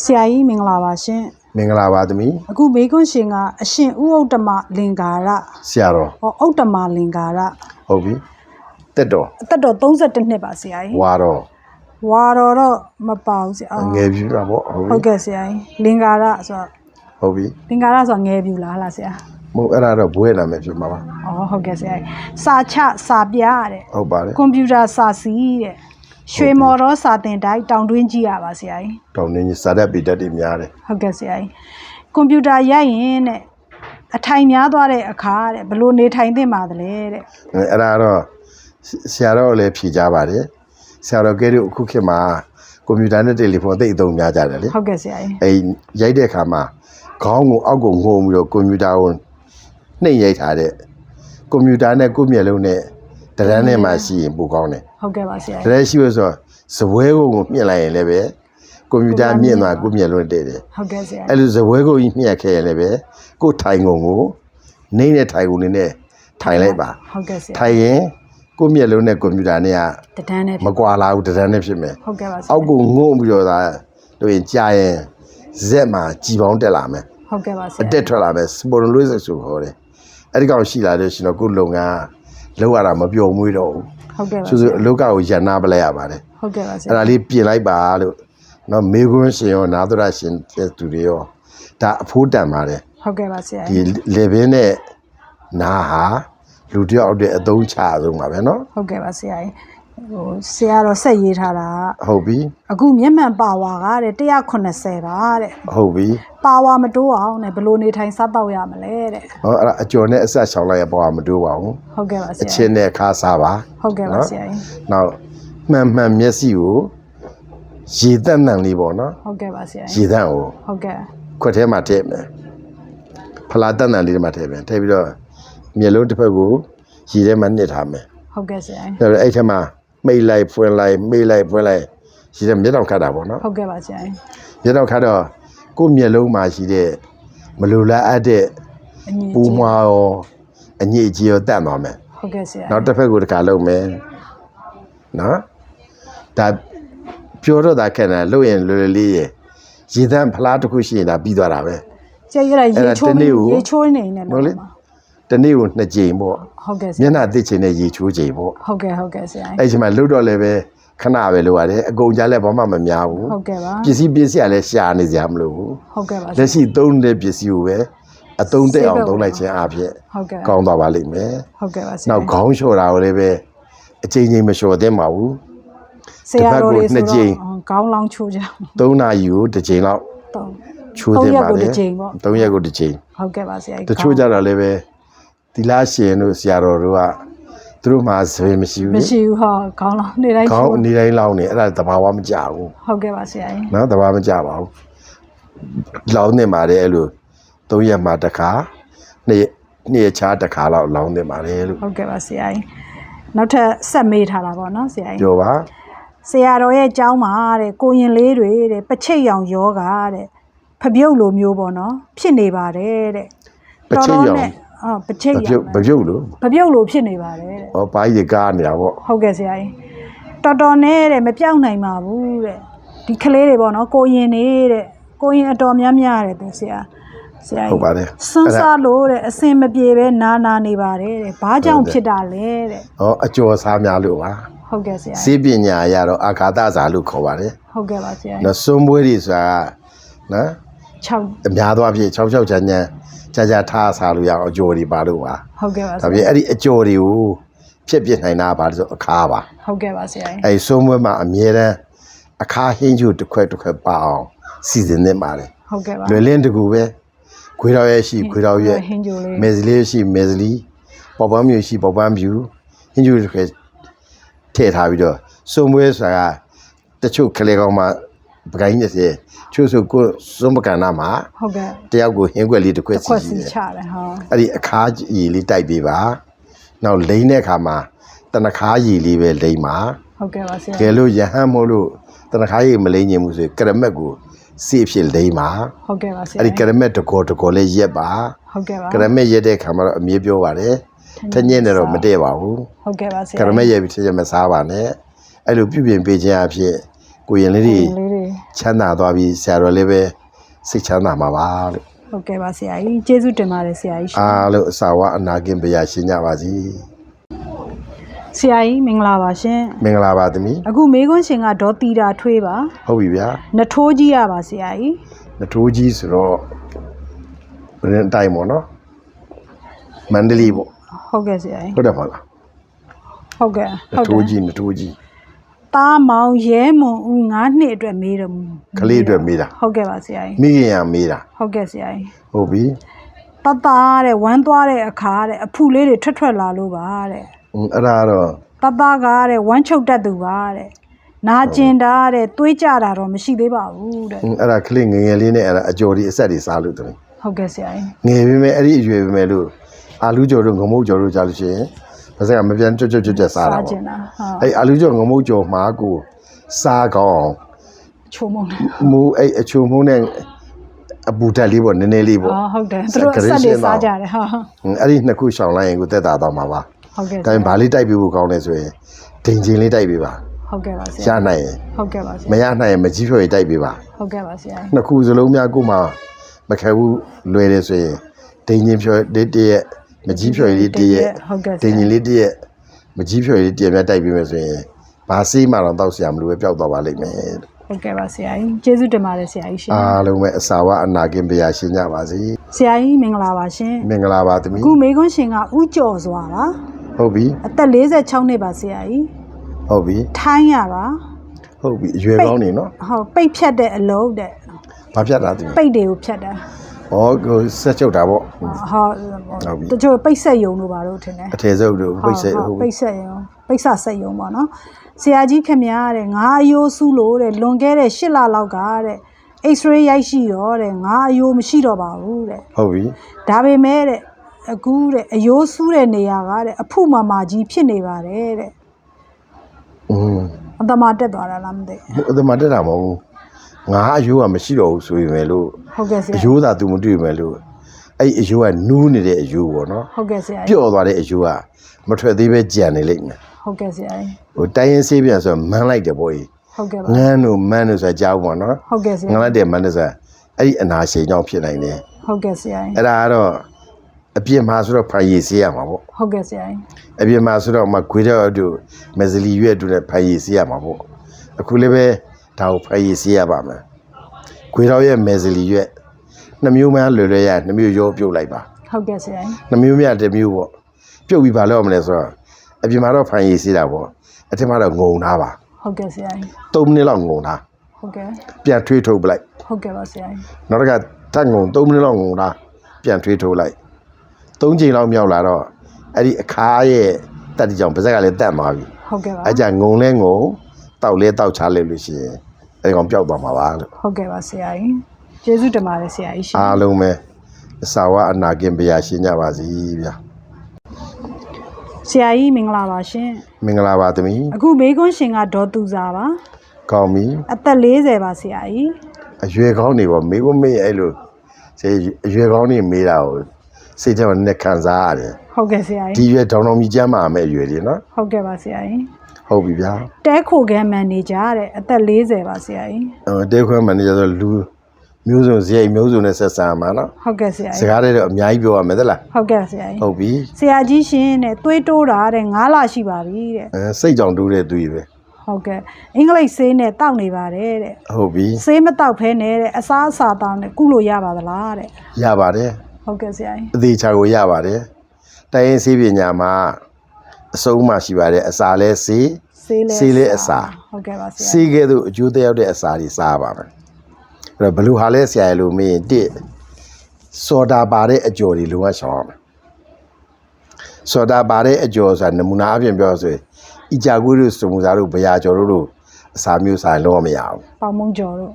ဆရာကြီးမင်္ဂလာပါရှင်မင်္ဂလာပါသမီးအခုဘေးကွန်းရှင်ကအရှင်ဥဥတ္တမလင်္ကာရဆရာတော်ဟောဥတ္တမလင်္ကာရဟုတ်ပြီတက်တော်အသက်တော်32နှစ်ပါဆရာကြီးဝါတော်ဝါတော်တော့မပါဘူးဆရာအော်ငယ်ပြီပါဗောဟုတ်ဟုတ်ပြီကဲ့ဆရာကြီးလင်္ကာရဆိုတော့ဟုတ်ပြီလင်္ကာရဆိုတော့ငယ်ပြူလားဟလားဆရာမဟုတ်အဲ့ဒါတော့ဘွဲလာမယ်ဖြစ်မှာပါအော်ဟုတ်ကဲ့ဆရာကြီးစာချစာပြတဲ့ဟုတ်ပါတယ်ကွန်ပျူတာစာစီးတဲ့ ရွှေမော်တော်စာတင်တိုင်းတောင်တွင်းကြည့်ရပါဆရာကြီးတောင်းနေကြီးစာရက်ပေတတ်တွေများတယ်ဟုတ်ကဲ့ဆရာကြီးကွန်ပျူတာရိုက်ရင်တဲ့အထိုင်များသွားတဲ့အခါတဲ့ဘယ်လို့နေထိုင်သင့်ပါသလဲတဲ့အဲ့ဒါတော့ဆရာတော်လည်းဖြေကြပါတယ်ဆရာတော်ကဲတို့အခုခေတ်မှာကွန်ပျူတာနဲ့တယ်လီဖုန်းသိအသုံးများကြတယ်လေဟုတ်ကဲ့ဆရာကြီးအဲ့ရိုက်တဲ့အခါမှာခေါင်းကိုအောက်ကိုငုံပြီးတော့ကွန်ပျူတာကိုနှိမ့်ရိုက်ထားတဲ့ကွန်ပျူတာနဲ့ကိုယ့်မျက်လုံးနဲ့ တရမ်းနဲ့မှရှိရင်ပိုကောင်းတယ်ဟုတ်ကဲ့ပါဆရာတကြီးရမ်းရှိလို့ဆိုတော့ဇပွဲကိုမြင့်လိုက်ရင်လည်းပဲကွန်ပျူတာမြင့်သွားကိုယ့်မျက်လုံးနဲ့တည့်တယ်ဟုတ်ကဲ့ဆရာအဲ့လိုဇပွဲကိုကြီးမြတ်ခဲ့ရင်လည်းပဲကိုယ်ထိုင်ကုန်ကိုနှိမ့်တဲ့ထိုင်ကုန်လေးနဲ့ထိုင်လိုက်ပါဟုတ်ကဲ့ဆရာထိုင်ရင်ကိုယ့်မျက်လုံးနဲ့ကွန်ပျူတာနဲ့ကတဒန်းနဲ့မကွာလာဘူးတရမ်းနဲ့ဖြစ်မယ်ဟုတ်ကဲ့ပါဆရာအောက်ကိုငုံပြီးတော့ဒါတို့ရင်ကြာရင်ဇက်မှာကြည်ပေါင်းတက်လာမယ်ဟုတ်ကဲ့ပါဆအရာတက်ထွက်လာမယ်စပိုလိုဆိုဆိုခေါ်တယ်အဲ့ဒီကောင်ရှိလာလို့ရှိရင်တော့ကိုယ်လုံက လောက်ရတာမပြုံမွေးတော့ဘူး ဟုတ်ကဲ့ပါ ဆိုဆိုအလုတ်ကကိုရန်နာပလဲရပါတယ် ဟုတ်ကဲ့ပါဆရာ အဲ့ဒါလေးပြင်လိုက်ပါလို့နော်မေခွန်းရှင်ရောနာသရရှင်တဲ့သူတွေရောဒါအဖိုးတန်ပါတယ် ဟုတ်ကဲ့ပါဆရာ ဒီလေဘင်းနဲ့နာဟာလူတယောက်အတွက်အသုံးချဆုံးပါပဲเนาะ ဟုတ်ကဲ့ပါဆရာကြီး ဟိုဆရာတော့ဆက်ရေးထားတာဟုတ်ပြီအခုမျက်မှန်ပါဝါကတဲ့180ပါတဲ့ဟုတ်ပြီပါဝါမတိုးအောင်တဲ့ဘယ်လို့နေထိုင်စားတော့ရမလဲတဲ့ဟောအဲ့ဒါအကျော်နဲ့အဆက်ချောင်းလိုက်ရပေါ်မှာမတိုးပါဘူးဟုတ်ကဲ့ပါဆအရာချင်းနဲ့ခါစားပါဟုတ်ကဲ့ပါနော်ဆရာကြီးနောက်မှန်မှန်မျက်စိကိုရေတန့်တန့်လေးပေါ့နော်ဟုတ်ကဲ့ပါဆရာရေကြီးတန့်ကိုဟုတ်ကဲ့ခွက်ထဲမှာထည့်မယ်ဖလားတန့်တန့်လေးတွေမှာထည့်မယ်ထည့်ပြီးတော့မျက်လုံးတစ်ဖက်ကိုရေထဲမှာနှစ်ထားမယ်ဟုတ်ကဲ့ဆရာကြီးအဲ့တော့အဲ့ထဲမှာ မိတ်လိုက်ဖွင့်လိုက်မိတ်လိုက်ဖွင့်လိုက်ရေထဲမျက်တောင်ခတ်တာပေါ့နော်ဟုတ်ကဲ့ပါဆရာကြီးမျက်တောင်ခတ်တော့ကိုယ့်မျက်လုံးမှာရှိတဲ့မလိုလားအပ်တဲ့အညီပူမွားရောအညစ်အကြေးရောတန့်သွားမယ်ဟုတ်ကဲ့ဆရာနောက်တစ်ဖက်ကိုတစ်ခါလုံးမယ်နော်ဒါပြောတော့တာခက်တယ်လို့ရင်လွယ်လွယ်လေးရယ်ရေသန့်ဖလားတစ်ခုရှိရင်ဒါပြီးသွားတာပဲဆရာကြီးကအဲ့ရေဒါချိုးတစ်နေ့ကိုရေချိုးနေနေဟုတ်လို့လေ တနေ့ကိုနှစ်ကြိမ်ပေါ့ဟုတ်ကဲ့ဆမျရာက်နှာတစ်ချင်နဲ့ရေချိုးကြိမ်ပေါ့ဟုတ်ကဲ့ဟုတ်ကဲ့ဆရာကြီးအဲ့ဒီမှာလှုပ်တော့လည်းပဲခဏပဲလိုရတယ်အကုန်ကြလည်းဘာမှမများဘူးဟုတ်ကဲ့ပါပစ္စည်းပစ္စည်းကလည်းရှာနေစရာမလိုဘူးဟုတ်ကဲ့ပါဆရာလက်ရှိသုံးတဲ့ပစ္စည်းကိုပဲအသုံးတက်အောင်သုံးလိုက်ခြင်းအပြင်ဟုတ်ကဲ့ကောင်းသွားပါလိမ့်မယ်ဟုတ်ကဲ့ပါဆရာနောက်ခေါင်းလျှော်တာကိုလည်းပဲအချိန်ချင်းမလျှော်သင့်ပါဘူးဆရာတော်တွေတစ်ဖက်ကိုနှစ်ကြိဆိုမ်တော့ခေါင်းလောင်းချိုးကြ3နာရီကိုတစ်ချိန်လောက်တော့ချိုးသင့်ပါတယ်သုံးရက်ကိုတစ်ချိန်ပေါ့3ရက်ကိုတစ်ချိန်ဟုတ်ကဲ့ပါဆရာကြီးတချို့ကြတော့လည်းပဲ သီလရှင်တို့ဆရာတော်တို့ကသူတို့မှစပယ်မရှိဘူးမလေရှိဘူးဟောခေါင်းလောင်းနေတိုင်းခေါချိုးင်းအနေတိုင်းလောင်းနေအဲ့ဒါတဘာဝမကြဘူးဟုတ်ကဲ့ပါဆရာကြီးနော်တဘာဝမကြပါဘူးလောင်းနေပါတယ်အဲ့လို3ရက်မှတစ်ခါနေ့နေ့ချားတစ်ခါလောက်လောင်းနေပါတယ်လို့ဟုတ်ကဲ့ပါဆရာကြီးနောက်ထပ်ဆက်မေးထားတာပေါ့နော်ဆရာကြီးပြောပါဆရာတော်ရဲ့ကျောင်းမှာတဲ့ကိုရင်လေးတွေတဲ့ပချိတ်ရောင်ယောဂတဲ့ဖပြုတ်လိုမျိုးပေါ့နော် ဖြစ်နေပါတယ်တဲ့ပချိတ်ရောင်နဲ့ ဟုတ်ပချိတ်မရောပြုတ်င်မပြုတ်လို့ဖပြုတ်လိုဖြစ်နေပါတယ်တဲ့ဟောပါးရီကားနေတာပေါ့ဟုတ်ကဲ့ဆရာကြီးတော်တော်နဲ့တဲ့မပြောင်းနိုင်ပါဘူးတဲ့ဒီကလေးတွေပေါ့နော်ကိုရင်နေတဲ့ကိုရင်အတော်များများတဲ့သူဆရာဆရာဟုတ်ပါတယ်စွန်းစားလို့တဲ့အစင်မပြေပဲနာနာနေပါတယ်တဲ့ဘာကြောင့်ဖြစ်တာလဲတဲ့ဟောအကျော်စားများလို့ပါဟုတ်ကဲ့ဆရာစေပညာရတော့အာဃာတဇာလို့ခေါ်ပါတယ်ဟုတ်ကဲ့ပါဆရာနော်စွန်းပွဲတွေဆိုတာကနော်6အများသောအားဖြင့်6 6ချမ်းချမ်း ကြာကြာထားစားလို့ရအောင်အကျော်တွေပါလို့ပါဟုတ်ကဲ့ပါဆဒါရာပြင်အဲ့ဒီအကျော်တွေကိုဖြစ်ပြနိုင်တာပါလို့ဆိုအခါပါဟုတ်ကဲ့ပါဆရာကြီးအဲ့ဒီစွန်းပွဲမှာအမြဲတမ်းအခါဟင်းကျူတစ်ခွက်တစ်ခွက်ပါအောင်စီစဉ်နေပါတယ်ဟုတ်ကဲ့ပါလွယ်လင်းတကူပဲခွေးတော်ရဲ့ရှိခွေးတော်ရဲ့ဟင်းကြိုလေးမေဇလီရှိမေဇလီပေါပန်းမြူရှိပေါပန်းမြူဟင်းကျူတစ်ခွက်ထည့်ထားပြီးတော့စွန်းပွဲဆိုတာကတချို့ကလေးကောင်မှ ပကိုင်းနေစေချို့ဆိုကိုစွန်းပကဏ္ဍမှာဟုတ်ကဲ့တယောက်ကိုဟင်းခွက်လေးတစ်ခွက်ခွစီက်စီစီတယ်ချတယ်ဟောအဲ့ဒီအခါကြီးလေးတိုက်ပေးပါနောက်လိမ့်တဲ့အခါမှာတနခါကြီးလေးပဲလိမ့်ပါဟုတ်ကဲ့ပါဆရာကဲလို့ယဟန်မို့လို့တနခါကြီးမလိမ့်ခြင်းဘူးဆိုရင်ကရမက်ကိုစေ့ဖြစ်လိမ့်ပါဟုတ်ကဲ့ပါဆရာအဲ့ဒီကရမက်တကောတကောလေးရက်ပါဟုတ်ကဲ့ပါကရမက်ရက်တဲ့အခါမှာတော့အမြဲပြောပါတယ်ထညင်းနဲ့တော့မတည့်ပါဘူးဟုတ်ကဲ့ပါဆရာကရမက်ရက်ပြီးထညင်းမစားပါနဲ့အဲ့လိုပြုပြင်ပေးခြင်းအဖြစ်ကိုရင်လေးတွေလေးတွေ ချမ်းသာသွားပြီးဆရာတော်လည်းပဲစိတ်ချမ်းသာမှာပါလို့ဟုတ်ကဲ့ပါဆရာကြီးကျေးဇူးတင်ပါတယ်ဆရာကြီးရှင်အားလုံးအစာဝအနာကင်ပရာရှင်းကြပါစေဆရာကြီးမင်္ဂလာပါရှင်မင်္ဂလာပါသမီးအခုမေခွန်းရှင်ကဒေါ်တီတာထွေးပါဟုတ်ပြီဗျာနှထိုးကြီးရပါဆရာကြီးနထိုးကြီးဆိုတော့ဘယ်နဲ့အတိုင်းပေါ့နော်မန္တလေးပေါ့ဟုတ်ကဲ့ဆရာကြီးဟုတ်တယ်မဟုတ်လားဟုတ်ကဲ့နဟုတ်ထိုးတယ်ကြီးနထိုးကြီး တားမောင်ရဲမွန်ဦး9နှစ်အတွက်မေးတယ်ကလေးအတွက်မေးတာဟုတ်ကဲ့ပါဆရာကြီးမိခင်ရမေးတာဟုတ်ကဲ့ဆရာကြီးဟုတ်ပြီတတ်တာတဲ့ဝမ်းသွားတဲ့အခါတဲ့အဖူလေးတွေထွက်ထွက်လာလို့ပါတဲ့ဟွန်းအဲ့ဒါကတော့တတ်တာကတဲ့ဝမ်းချုပ်တတ်သူပါတဲ့နာကျင်တာတဲ့တွေးကြတာတော့မရှိသေးပါဘူးတဲ့ဟွန်းအဲ့ဒါကလေးငယ်ငယ်လေးနဲ့အဲ့ဒါအကြော်ဒီအဆက်တွေစားလို့သမီးဟုတ်ကဲ့ဆရာကြီးငယ်ပြီမဲ့အဲ့ဒီအရွယ်ပြီမဲ့လို့အာလူကြော်တို့ငမုတ်ကြော်တို့ကြားလို့ရှိရင် ဘာစကမပြန်ကြွတ်ကြွတ်ကြွတ်ကြွတ်စားတာကျပေါ့င်တာဟုတ်အဲ့အာလူကြော်ငမုတ်ကြော်မှာကိုစားကောင်းအောင်ချိုးမုံတယ်မူအဲ့အချုံမှုနဲ့အပူတက်လေးပေါ့နည်းနည်းလေးပေါ့အော်ဟုတ်တယ်သူတို့အဆက်တွေစားကြတယ်ဟာဟွန်းအဲ့ဒီနှစ်ခုရှောင်လိုက်ရင်ကိုတက်တာတော့မှာပါဟုတ်ကဲ့ဒါပေမဲ့ဗာလေးတိုက်ပြီးဖို့ကောင်းတယ်ဆိုရင်ဒိန်ချင်းလေးတိုက်ပေးပါဟုတ်ကဲ့ပါဆရရာနိုင်ရင်ဟုတ်ကဲ့ပါဆမရာရနိုင်ရင်မကြီးဖြော်ရတိုက်ပေးပါဟုတ်ကဲ့ပါဆရာနှစ်ခုစလုံးများကိုမှမခဲဘူးလွယ်တယ်ဆိုရင်ဒိန်ချင်းဖြော်လေးတရက် မကြီးဖြော်ရလေးတရက်ဟုတ်ကဲ့ဆဒိန်ရာချင်းလေးတရက်မကြီးဖြော်ရလေးတရက်များတိုက်ပေးမယ်ဆိုရင်ဘာစေးမှတော့တောက်ဆရာမလို့ပဲပျောက်သွားပါလိမ့်မယ်ဟုတ်ကဲ့ပါဆရာကြီးကျေးဇူးတင်ပါတယ်ဆရာကြီးရှင်အားလုံးပဲအစာဝအနာကင်ပရာရှင်းကြပါစေဆရာကြီးမင်္ဂလာပါရှင်မင်္ဂလာပါသမီးအခုမေခွန်းရှင်ကဥကျော်စွာပါဟုတ်ပြီအသက်46နှစ်ပါဆရာကြီးဟုတ်ပြီထိုင်းရပါဟုတ်ပြီအရွယ်ကောင်းနေနော်ဟုတ်ပိတ်ဖြတ်တဲ့အလုံးတဲ့ဘာဖြတ်တာသမီးပိတ်တွေကိုဖြတ်တာ ဩကိုဆက်ချုပ်တာပေါ့ဟုတ်ဟုတ်ပြီတချို့ပိတ်ဆက်ယုံလို့ပါတော့ထင်တယ်အထည်စုပ်တို့ပိတ်ဆက်ဟုတ်ပိတ်ဆက်ယုံပိတ်ဆက်ဆက်ယုံပေါ့နော်ဆရာကြီးခင်ဗျားတဲ့ငါအယိုးစုလို့တဲ့လွန်ခဲ့တဲ့၈လလောက်ကတဲ့ X-ray ရိုက်ရှိတော့တဲ့ငါအယိုးမရှိတော့ပါဘူးတဲ့ဟုတ်ပြီဒါပေမဲ့တဲ့အခုတဲ့အယိုးဆူးတဲ့နေရာကတဲ့အဖုမမကြီးဖြစ်နေပါတယ်တဲ့อืมအတမတက်သွားတာလားမသိဟိုအသမားတက်တာမဟုတ်ဘူး ငါအယိုးကမရှိတော့ဘူးဆိုရင်ပဲလို့ဟုတ်ကဲ့ဆရာအယိုးသာ तू မတွေ့မယ်လို့အဲ့ဒီအယိုးကနူးနေတဲ့အယိုးပေါ့နော်ဟုတ်ကဲ့ဆရာပျော့သွားတဲ့အယိုးကမထွက်သေးပဲကြံနေလိမ့်မယ်ဟုတ်ကဲ့ဆရာဟိုတိုင်းရင်ဆေးပြန်ဆိုမန်းလိုက်တယ်ပေါ့ကြီးဟုတ်ကဲ့ပါငန်းတို့မန်းတို့ဆိုကြားဘူးပေါ့နော်ဟုတ်ကဲ့ဆငန်းရာလိုက်တယ်မန်းတို့ဆိုအဲ့ဒီအနာရှင်ကြောင့်ဖြစ်နိုင်တယ်ဟုတ်ကဲ့ဆရာအဲ့ဒါကတော့အပြစ်မှာဆိုတော့ဖန်ရည်ဆေးရမှာပေါ့ဟုတ်ကဲ့ဆရာအပြင်မှာဆိုတော့မခွေတော့တို့မဇလီရွက်တို့နဲ့ဖန်ရည်စီးရမှာပေါ့အခုလည်းပဲ ဒါကိုဖန်ရည်စီးရပါမယ်ခွေတော့ရဲ့မဇလီရွက်နှမျိုးမှလွယ်လွယ်ရနှမျိုးရောပြုတ်လိုက်ပါဟုတ်ကဲ့ဆရာနှမျိုးမြတစ်မျိုးပေါ့ပြုတ်ပြီးပါလို့မလဲဆိုတော့အပြင်မှာတော့ဖန်ရည်စီးတာပေါ့အထက်မှာတော့ငုံသားပါဟုတ်ကဲ့ဆရာ3မိနစ်လောက်ငုံသားဟုတ်ကဲ့ပြန်ထွေးထုတ်ပလိုက်ဟုတ်ကဲ့ပါဆရာနောက်တစ်ခါတတ်ငုံ3မိနစ်လောက်ငုံသားပြန်ထွေးထုတ်လိုက်3ချိန်လောက်မြောက်လာတော့အဲ့ဒီအခါရဲ့တက်တီကြောင့်ပါဇက်ကလည်းတက်သွားပြီဟုတ်ကဲ့ပါအကြငုံလဲငုံ တောက်လဲတောက်ချလိုက်လို့ရှိရင်အဲဒီကောင်ပျောက်သွားမှာပါလို့ဟုတ်ကဲ့ပါဆရာကျေးဇူးတင်ပါတယ်ဆရာကြီးရှင်အားလုံးပဲအစာဝအနာကင်ပရာရှင်းကြပါစီဗျာဆရာကြီးမင်္ဂလာပါရှင်မင်္ဂလာပါသမီးအခုမေခွန်းရှင်ကဒေါ်သူစာပါကောင်းပြီအသက်40ပါဆရာကြီးအရွယ်ကောင်းနေပေါ့မေကိုမေအဲ့လိုစေအရွယ်ကောင်းနေမေးတာကိုစိတ်ထဲမှာနဲ့ခံစားရတယ်ဟုတ်ကဲ့ဆရာဒီကြီးရွယ်တောင်တော်မြကျမ်းမာမဲ့အရွယ်လေးနော်ဟုတ်ကဲ့ပါဆရာကြီး ဟုတ်ပြီဗျာတဲခိုခဲမန်နေဂျာတဲ့အသက်40ပါဆရာကြီးအဲတဲခွဲမန်နေဂျာဆိုလူမျိုးစုံဇယိတ်မျိုးစုံနဲ့ဆက်ဆံမှာနော်ဟုတ်ကဲ့ဆရာစကြီးကားတွေတော့အများကြီးပြောရမယ်သလားဟုတ်ကဲ့ဆရာကြီးဟုတ်ပြီဆရာကြီးရှင်တဲ့သွေးတိုးတာတဲ့9လရှိပါပြီတဲ့အဲစိတ်ကြောင့်တူးတဲ့သူကြီးပဲဟုတ်ကဲ့အင်္ဂလိပ်ဆေးနဲ့တောက်နေပါတယ်တဲ့ဟုတ်ပြီဆေးမတောက်ဖဲနဲ့တဲ့အစားအစာတောင်းနဲ့ကုလို့ရပါသလားတဲ့ရပါတယ်ဟုတ်ကဲ့ဆရာကြီးအသေးချာကိုရပါတယ်တိုင်းရင်ဆေးပညာမှာ အဆုံးမှရှိပါတယ်အစာလဲဆေးဆေးလဲဆေးလဲအစာဟုတ်ကဲ့ပါဆရာဆေးကဲ့သို့အကျိုးသက်ရောက်တဲ့အစာတွေစားပါမယ်အဲ့တော့ဘလူဟာလဲဆရာရလို့မင်းတစ်စော်ဒါပါတဲ့အကျော်တွေလုံးဝရှောင်ရမယ်စော်ဒါပါတဲ့အကျော်ဆိုတာနမူနာအပြင်ပြောဆိုရင်အီဂျာကူတို့စမူစာတို့ဘရာကျော်တို့တို့အစာမျိုးစားရင်လုံးဝမရဘူးပေါင်မုံကျော်တို့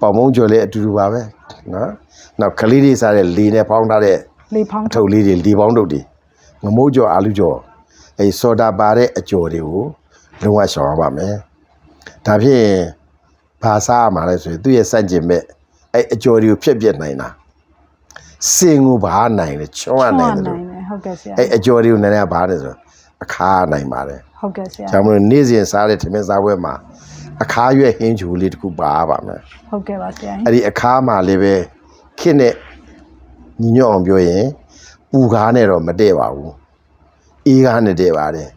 ပေါင်မုံကျော်လည်းအတူတူပါပဲနော်နောက်ကလေးတွေစားတဲ့လေနဲ့ပေါင်းထားတဲ့လေဖောင်းအထုပ်လေးတွေဒီပေါင်းတုပ်တွေငမိုးကြော်အာလူကြော် အဲစော်ဒါပါတဲ့အကျော်တွေကိုလုံးဝရှောင်ရပါမယ်ဒါဖြင့်ဘာစားရမှာလဲဆိုရင်သူ့ရဲ့စန့်ကျင်မဲ့အဲအကျော်တွေကိုဖြတ်ပြက်နိုင်တာစင်ကိုဘာနိုင်လဲချွန်းရနိုင်တယ်ချွလို့န်တယ်ဟုတ်ကဲ့ဆရာအဲအကျော်တွေကိုနည်းနည်းဘာလဲဆိုတော့အခါနိုင်ပါတယ်ဟုတ်ကဲ့ဆရာဒါမှမဟုတ်နေ့စဉ်စားတဲ့ထမင်းစားပွဲမှာအခါရွက်ဟင်းချူလေးတစ်ခုပါပါမယ်ဟုတ်ကဲ့ပါဆရာကြီးအဲ့ဒီအခါမှာလည်းပဲခစ်နဲ့ညီညွတ်အောင်ပြောရင်ပူကားနဲ့တော့မတည့်ပါဘူး အေးကားနဲ့တည့်ပါတယ်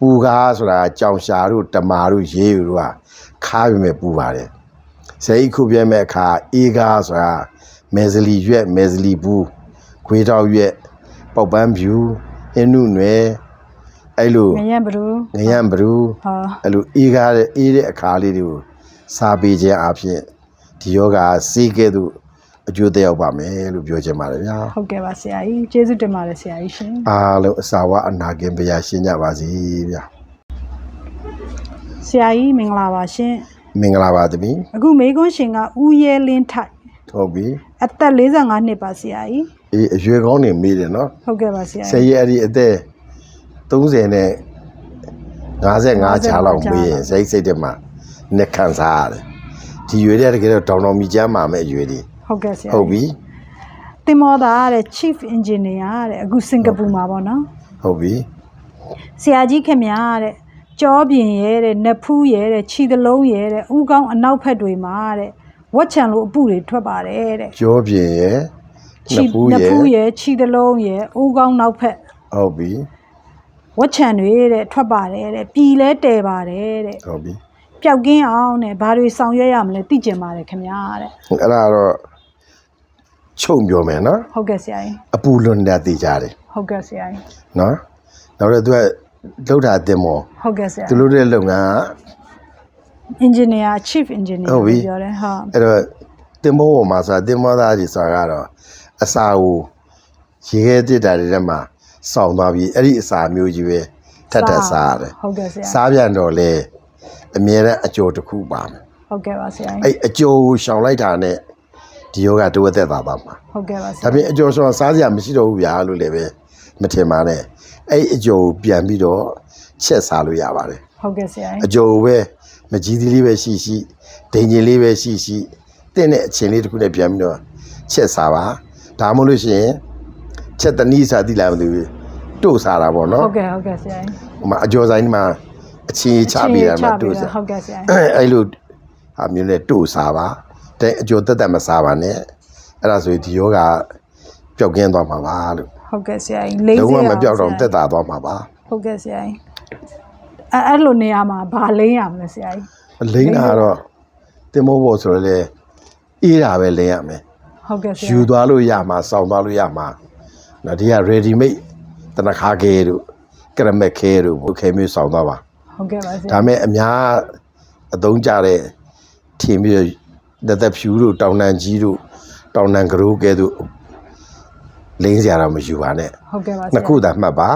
ပူကားဆိုတာကြောင်ရှာတို့တမာတို့ရေးယူတို့ကခါပြီမဲ့ပူပါတယ်ဇေယိခုပြဲမဲ့အခါအေးကားဆိုတာမဲဇလီရွက်မဲဇလီဘူးခွေးတောက်ရွက်ပေါက်ပန်းဖြူအင်းနုနယ်အဲ့လိုငရံဘလူးငရံဘရူဟာအဲ့လိုအေးကားတဲ့အေးတဲ့အခါလေးတွေကိုစားပေးခြင်းအပြင်ဒီယောဂစီးကဲ့သို့ အကျိုးသက်ရောက်ပါမယ်လို့ပြောချင်ပါတယ်ဗျာဟုတ်ကဲ့ပါဆရာကြီးကျေးဇူးတင်ပါတယ်ဆရာကြီးရှင်အားလုံးအစာဝအနာကင်ဗျာရှင်းကြပါစေဗျာဆရာကြီးမင်္ဂလာပါရှင်မင်္ဂလာပါသမီးအခုမေကွန်းရှင်ကဦးရဲလင်းထိုက်ဟုတ်ပြီအသက်45နှစ်ပါဆရာကြီးအေးအရွယ်ကောင်းနေမေးတယ်နော်ဟုတ်ကဲ့ပါဆရာဆယ်ကြီးရက်အဲ့ဒီအသက်30နဲ့55ချာလောက်မေးရင်စိတ်စိတ်တက်မှာနှစ်ခံစားရတယ်ဒီရွယ်တဲ့တကယ်တော့တောင်တော်မြကျမ်းမှာမဲ့အရွယ်တွေ ဟုတ်ကဲ့ဆရာဟုတ်ပြီတင်မောသားတဲ့ chief engineer တဲ့အခုစင်ကာပူမှာပေါ့နော်ဟုတ်ပြီဆရာကြီးခင်ဗျာတဲ့ကြောပြင်ရဲတဲ့နဖူးရဲတဲ့ခြီသလုံးရဲတဲ့ဥကောင်းအနောက်ဖက်တွေမှာတဲ့ဝက်ချံလိုအပူတွေထွက်ပါတယ်တဲ့ကြောပြင်းရဲ့ခြီနှစ်ဖူးနရဲ့ဖူးရဲခြီသလုံးရဲဥကောင်းနောက်ဖက်ဟုတ်ပြီဝက်ချံတွေတဲ့ထွက်ပါတယ်တဲ့ပြည်လဲတဲပါတယ်တဲ့ဟုတ်ပြီပျောက်ကင်းအောင်တဲ့ဘာတွေဆောင်ရွက်ရမလဲသိကျင်ပါတယ်ခင်ဗျာတဲ့အဲ့ဒါတော့ ချုံပြောမယ်နော်ဟုတ်ကဲ့ဆရာကြီးအပူလွန်တဲ့တည်ကြတယ်ဟုတ်ကဲ့ဆရာကြီးနော်နောက်တော့သူကလှုပ်တာတင်မောဟုတ်ကဲ့ဆရာသူတို့တဲ့လုပ်ငန်းက engineer chief engineer ဟုတ်ပြီပြောတယ်ဟုတ်အဲ့တော့တင်မောပေါ်မှာဆိုတာတင်မောသားကြီးဆိုတာကတော့အစာကိုရေခဲတစ်တာတွေထဲမှာစောင်းသွားပြီးအဲ့ဒီအစာမျိုးကြီးပဲထပ်ထပ်စားရတယ်ဟုတ်ကဲ့ဆရာစားပြန်တော့လေအမြဲတမ်းအကျော်တစ်ခုပါမယ်ဟုတ်ကဲ့ပါဆရာကြီးအဲ့အကျော်ကိုရှောင်လိုက်တာနဲ့ ဒီယောဂတိုးသက်သွားပါမှာဟုတ်ကဲ့ပါဆဒါရာပြင်အကျော်ဆောင်စားစရာမရှိတော့ဘူးဗျာလို့လည်းပဲမထင်ပါနဲ့အဲ့အကျော်ကိုပြန်ပြီးတော့ချက်စားလို့ရပါတယ်ဟုတ်ကဲ့ဆရာအကြီးကျော်ကိုပဲမကြီးသီးလေးပဲရှိရှိဒိန်ကြီးလေးပဲရှိရှိတင့်တဲ့အချင်းလေးတစ်ခုနဲ့ပြန်ပြီးတော့ချက်စားပါဒါမှမဟုတ်လို့ရှိရင်ချက်တနည်းစားသိလားမသိဘူးတို့စားတာပေါ့နော်ဟုတ်ကဲ့ဟုတ်ကဲ့ဆရာကြီးဟိုမှာအကျော်ဆိုင်ဒီမှာအချင်းချပေးတာမှာတို့စားဟုတ်ကဲ့ဆရာကြီးအဲ့လိုဟာမျိုးနဲ့တို့စားပါ တဲ့အကျော်တက်တက်မစားပါနဲ့အဲ့ဒါဆိုရင်ဒီယောဂပျောက်ကင်းသွားမှာပါလို့ဟုတ်ကဲ့ဆရာကြီးလေးလုံးဝစေးမပြောက်တော့ဆရာတက်တာသွားမှာပါဟုတ်ကဲ့ဆရာကြီးအဲအဲ့လိုနေရာမှာဘာလိမ့်ရမလဲဆရာကြီးလိမ့်တာကတော့တင်မိုးဖို့ဆိုတော့လေအေးတာပဲလိမ့်ရမယ်ဟုတ်ကဲ့ဆရာယူသွားလို့ရမှာစောင်းသွားလို့ရမှာနော်ဒီက ready made တနခါခဲတို့ကရမက်ခဲတို့ဘုခဲမျိုးစောင်းသွားပါဟုတ်ကဲ့ပါဆရာဒါမဲ့အများအသုံးကြတဲ့ထင်ပြီး တော့သက်သက်ဖြူတို့တောင်တန်ကြီးတို့တောင်တန်ကရိုးကဲတို့လိမ့်စရာတော့မယူပါနဲ့ဟုတ်ကဲ့ပါဆရာနှစ်ခုသာမှတ်ပါ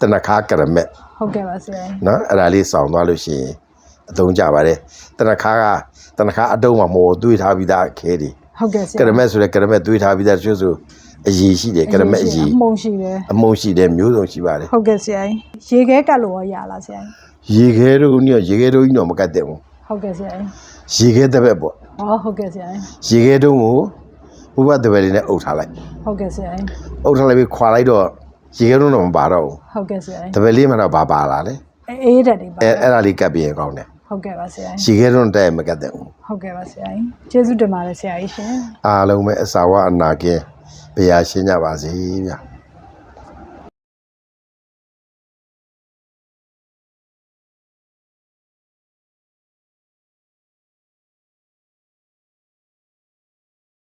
တနခါကရမက်ဟုတ်ကဲ့ပါဆရာကြီးနော်အဲ့ဒါလေးစောင်းသွားလို့ရှိရင်အသုံးကြပါတယ်တနခါကတနခါအတုံးမှာမော်တွေးထားပြီးသားခဲတွေဟုတ်ကဲ့ဆရာကရမက်ဆိုတဲ့ကရမက်တွေးထားပြီးသားတချို့ဆိုအရည်ရှိတယ်ကရမက်အရည်အမုံရှိတယ်အမုံရှိတယ်မျိုးစုံရှိပါတယ်ဟုတ်ကဲ့ဆရာကြီးရေခဲကတ်လို့ရောရလားဆရာကြီးရေခဲတို့ညရေခဲတို့ကြီးတော့မကတ်တဲ့ဘူးဟုတ်ကဲ့ဆရာကြီးရေခဲတစ်ပတ်ပေါ့ ဟောဟုတ်ကဲ့ဆရာကြီးရေခဲတုံးကိုဘုဘတစ်ပတ်လေးနဲ့အုပ်ထားလိုက်ဟုတ်ကဲ့ဆရာကြီးအုပ်ထားလိုက်ပြီးခွာလိုက်တော့ရေခဲတုံးတော့မပါတော့ဘူးဟုတ်ကဲ့ဆရာကြီးတစ်ပတ်လေးမှတော့ပါပါလာလေအေးတက်တယ်ပါအဲအဲ့ဒါလေးကပ်ပြီးရင်ကောင်းတယ်ဟုတ်ကဲ့ပါဆရာကြီးရေခဲတုံးတဲ့မကတ်တဲ့ဘူးဟုတ်ကဲ့ပါဆရာကြီးကျေးဇူးတင်ပါတယ်ဆရာကြီးရှင်အားလုံးပဲအစာဝအနာကင်းဘုရားရှင်းကြပါစေဗျာ